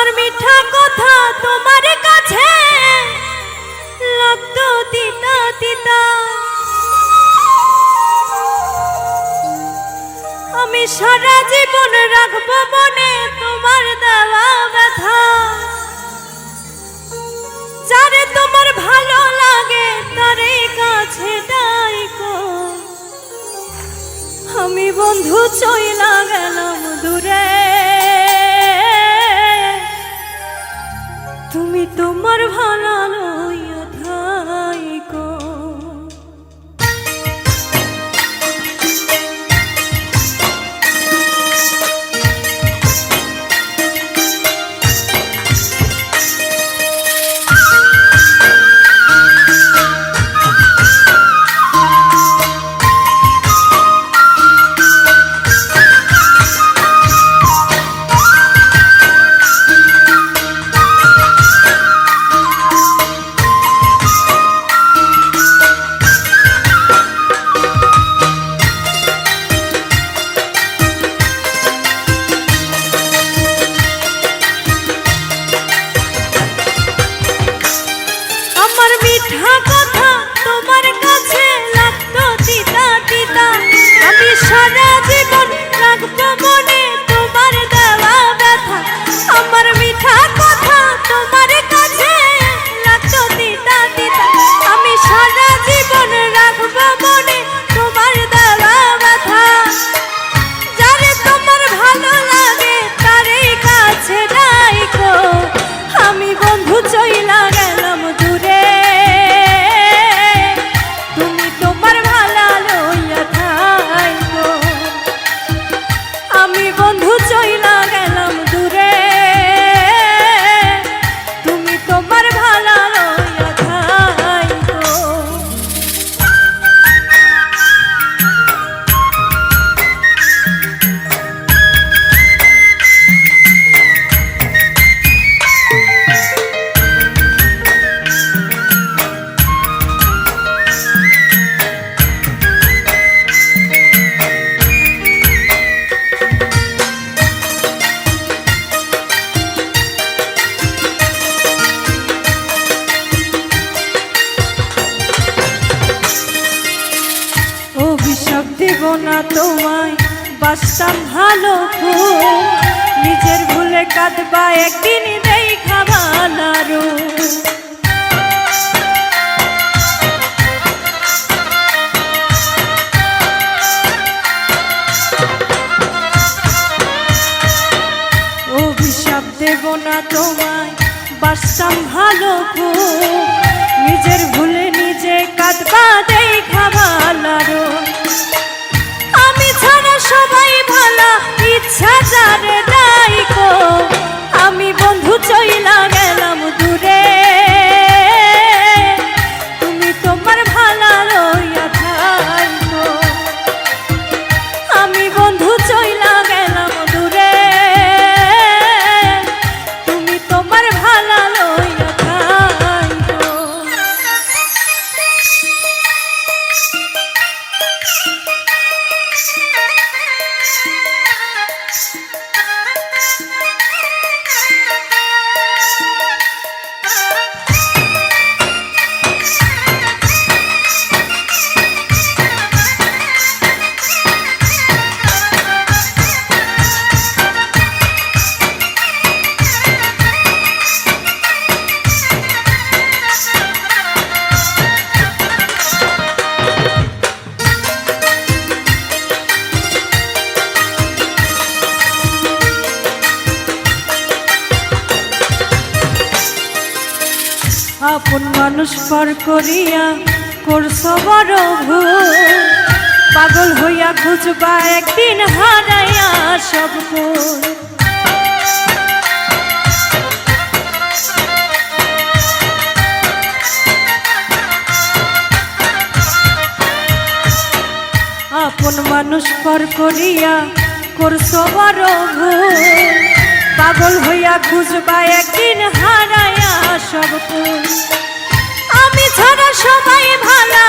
আমার মিঠা কথা তোমার কাছে লাগতো তিতা তিতা। আমি সারা জীবন রাখব মনে তোমার দেওয়া ব্যথা। যারে তোমার ভালো লাগে তারে কাছে ডাইকো আমি বন্ধু চইলা বাসতাম ভালো নিজের ভুলে কাঁদবা, একদিন দেই খাবালারো অভিশাপ দেব না তোমায়, বাসতাম ভালো নিজের ভুলে আপন মানুষ পর করিয়া করছ বড় পাগল হইয়া খুঁজবা একদিন হারাইয়া সব আপন মানুষ পর করিয়া করছ বড় পাগল হইয়া খুঁজবা একদিন হারাইয়া সব আমি ছাড়া সবাই ভালো